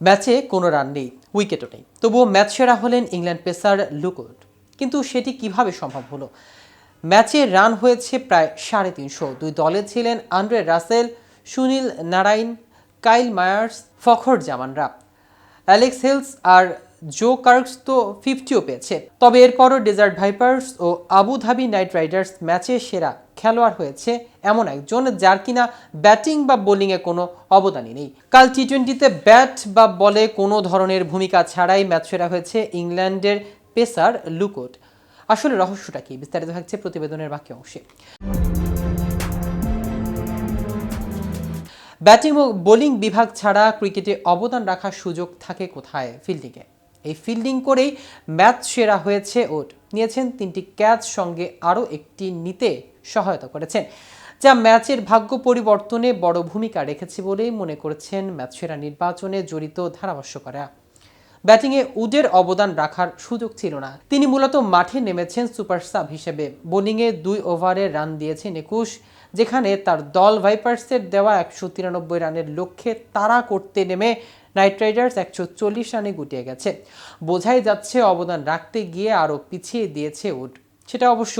ম্যাচে কোনো রান নেই, উইকেটও নেই। তবুও ম্যাচ সেরা হলেন ইংল্যান্ড পেসার লুকউড কিন্তু সেটি কীভাবে সম্ভব হলো? ম্যাচে রান হয়েছে প্রায় সাড়ে তিনশো। দুই দলে ছিলেন Andre Russell, Sunil Narine, Kyle Mayers, Fakhar জামানরা। Alex Hales আর জো কার্কস তো ফিফটিও পেয়েছে। তবে এরপরও ডেজার্ট ভাইপার্স ও আবু ধাবি নাইট রাইডার্স ম্যাচে সেরা খেলোয়াড় হয়েছে এমন একজন যার কিনা ব্যাটিং বা বোলিংয়ে কোনো অবদানই নেই। কাল টি টোয়েন্টিতে ব্যাট বা বলে কোনো ধরনের ভূমিকা ছাড়াই ম্যাচ সেরা হয়েছে ইংল্যান্ডের পেসার লুকোট। আসলে রহস্যটা কি? বিস্তারিত থাকছে প্রতিবেদনের বাকি অংশে। ব্যাটিং ও বোলিং বিভাগ ছাড়া ক্রিকেটে অবদান রাখার সুযোগ থাকে কোথায়? ফিল্ডিংয়ে। এই ফিল্ডিং করেই ম্যাচ সেরা হয়েছে ওট। নিয়েছেন তিনটি ক্যাচ সঙ্গে আরও একটি নিতে সহায়তা করেছেন, যা ম্যাচের ভাগ্য পরিবর্তনে বড় ভূমিকা রেখেছে বলেই মনে করছেন ম্যাচ সেরা নির্বাচনে জড়িত ধারাভাষ্যকারা ব্যাটিংয়ে উডের অবদান রাখার সুযোগ ছিল না। তিনি মূলত মাঠে নেমেছেন সুপার সাব হিসেবে। বোলিংয়ে দুই ওভারে রান দিয়েছেন একুশ যেখানে তার দল ভাইপার্সের দেওয়া একশো তিরানব্বই রানের লক্ষ্যে তাড়া করতে নেমে নাইট রাইডার্স একশো চল্লিশ রানে গুটিয়ে গেছে। বোঝাই যাচ্ছে অবদান রাখতে গিয়ে আরও পিছিয়ে দিয়েছে উড। সেটা অবশ্য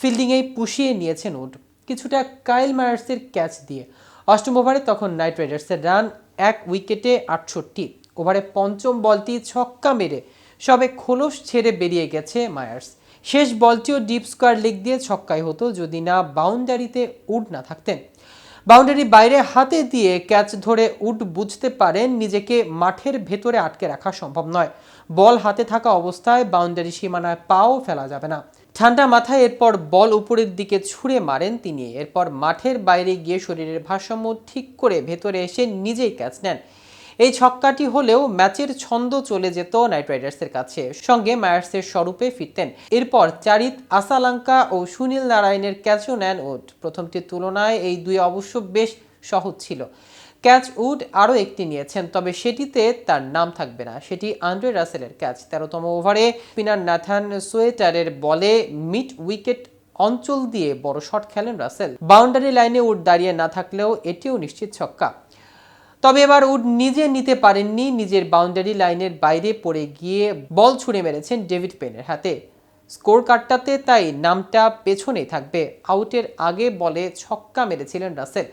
ফিল্ডিংয়েই পুষিয়ে নিয়েছেন উড। কিছুটা কাইল মায়ার্সের ক্যাচ দিয়ে। অষ্টম ওভারে তখন নাইট রাইডার্সের রান এক উইকেটে আটষট্টি, ওভারে পঞ্চম বলটি ছক্কা মেরে সবে খোলস ছেড়ে বেরিয়ে গেছে মায়ার্স। শেষ বলটিও ডিপ স্কোয়ার লেগ দিয়ে ছক্কাই হতো যদি না বাউন্ডারিতে উড না থাকতেন। বাউন্ডারি বাইরে হাতে দিয়ে ক্যাচ ধরে উড বুঝতে পারেন নিজেকে মাঠের ভেতরে আটকে রাখা সম্ভব নয়। বল হাতে থাকা অবস্থায় বাউন্ডারি সীমানায় পাও ফেলা যাবে না। ঠান্ডা মাথায় এরপর বল উপরের দিকে ছুঁড়ে মারেন তিনি। এরপর মাঠের বাইরে গিয়ে শরীরের ভারসাম্য ঠিক করে ভেতরে এসে নিজেই ক্যাচ নেন। এই ছক্কাটি হলেও ম্যাচের ছন্দ চলে যেত নাইট রাইডার্সের কাছে। সঙ্গে মায়ার্সের স্বরূপে ফিরতেন। এরপর চারিত, আসালাঙ্কা ও সুনীল নারায়ণের ক্যাচও নেন উড। প্রথমটির তুলনায় এই দুই অবশ্য বেশ সহজ ছিল। ক্যাচ উড আরও একটি নিয়েছেন, তবে সেটিতে তার নাম থাকবে না। সেটি আন্দ্রে রাসেলের ক্যাচ। তেরোতম ওভারে স্পিনার নাথান সোয়েটারের বলে মিড উইকেট অঞ্চল দিয়ে বড় শট খেলেন রাসেল। বাউন্ডারি লাইনে উড দাঁড়িয়ে না থাকলেও এটিও নিশ্চিত ছক্কা। তবে এবার উড নিজে নিতে পারেননি, নিজের বাউন্ডারি লাইনের বাইরে পড়ে গিয়ে বল ছুঁড়ে মেরেছেন ডেভিড পেনের হাতে। স্কোর কার্ডটাতে তাই নামটা পেছনে থাকবে। আউটের আগে বলে ছক্কা মেরেছিলেন রাসেল।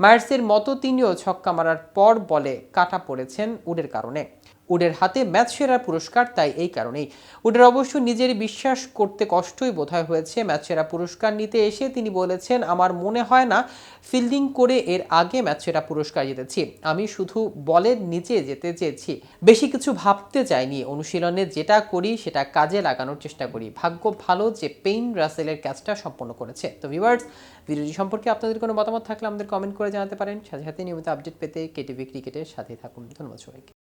মায়ার্সের মতো তিনিও ছক্কা মারার পর বলে কাটা পড়েছেন উডের কারণে। উডের হাতে ম্যাচ সেরার পুরস্কার, তাই এই কারণেই। উডের অবশ্য নিজের বিশ্বাস করতে কষ্টই বোধহয় হয়েছে ম্যাচ সেরা পুরস্কার নিতে এসে তিনি বলেছেন, আমার মনে হয় না ফিল্ডিং করে এর আগে ম্যাচ সেরা পুরস্কার জিতেছি। আমি শুধু বলের নিচে যেতে চেয়েছি। বেশি কিছু ভাবতে চাইনি। অনুশীলনে যেটা করি সেটা কাজে লাগানোর চেষ্টা করি। ভাগ্য ভালো যে পেইন রাসেলের ক্যাচটা সম্পন্ন করেছে। তো ভিউয়ার্স, ভিডিওটি সম্পর্কে আপনাদের কোনো মতামত থাকলে আমাদের কমেন্ট করে জানাতে পারেন। সাথে সাথে নিয়মিত আপডেট পেতে কেটিভি ক্রিকেটের সাথে থাকুন। ধন্যবাদ সবাইকে।